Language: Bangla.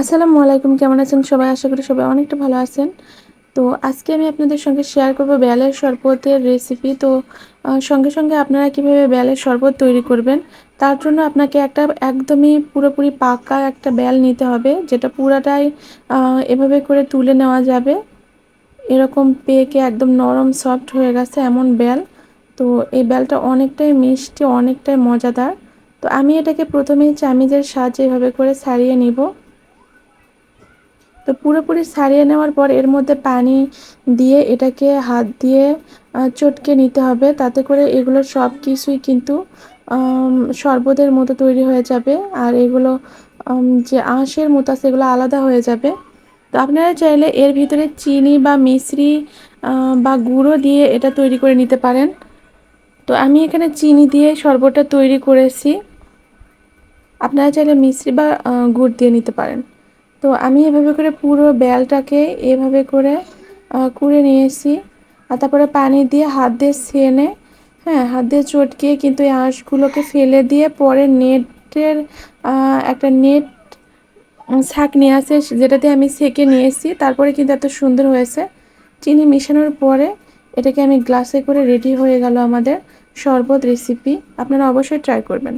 আসসালামু আলাইকুম, কেমন আছেন সবাই? আশা করি সবাই অনেকটা ভালো আছেন। তো আজকে আমি আপনাদের সঙ্গে শেয়ার করব বেলের শরবতের রেসিপি তো সঙ্গে সঙ্গে আপনারা কীভাবে বেলের শরবত তৈরি করবেন, তার জন্য আপনাকে একটা একদমই পুরোপুরি পাকা একটা বেল নিতে হবে, যেটা পুরাটাই এভাবে করে তুলে নেওয়া যাবে। এরকম পেকে একদম নরম সফট হয়ে গেছে এমন বেল। তো এই বেলটা অনেকটাই মিষ্টি, অনেকটাই মজাদার। তো আমি এটাকে প্রথমেই চামিজের সাহায্যে এভাবে করে ছাড়িয়ে নিব। তো পুরোপুরি ছাড়িয়ে নেওয়ার পর এর মধ্যে পানি দিয়ে এটাকে হাত দিয়ে চটকে নিতে হবে। তাতে করে এগুলো সব কিছুই কিন্তু শরবতের মতো তৈরি হয়ে যাবে। আর এগুলো যে আঁশের মতো আছে এগুলো আলাদা হয়ে যাবে। তো আপনারা চাইলে এর ভিতরে চিনি বা মিশ্রি বা গুঁড়ো দিয়ে এটা তৈরি করে নিতে পারেন। তো আমি এখানে চিনি দিয়ে শরবতটা তৈরি করেছি। আপনারা চাইলে মিশ্রি বা গুড় দিয়ে নিতে পারেন। তো আমি এভাবে করে পুরো বেলটাকে এভাবে করে কুড়ে নিয়েছি। আর তারপরে পানি দিয়ে হাত দিয়ে সেনে হ্যাঁ হাত দিয়ে চটকিয়ে কিন্তু এই আঁশগুলোকে ফেলে দিয়ে পরে নেটের একটা নেট শাক নিয়ে আসে যেটাতে আমি সেকে নিয়েছি। তারপরে কিন্তু এত সুন্দর হয়েছে। চিনি মেশানোর পরে এটাকে আমি গ্লাসে করে রেডি হয়ে গেল আমাদের শরবত রেসিপি আপনারা অবশ্যই ট্রাই করবেন।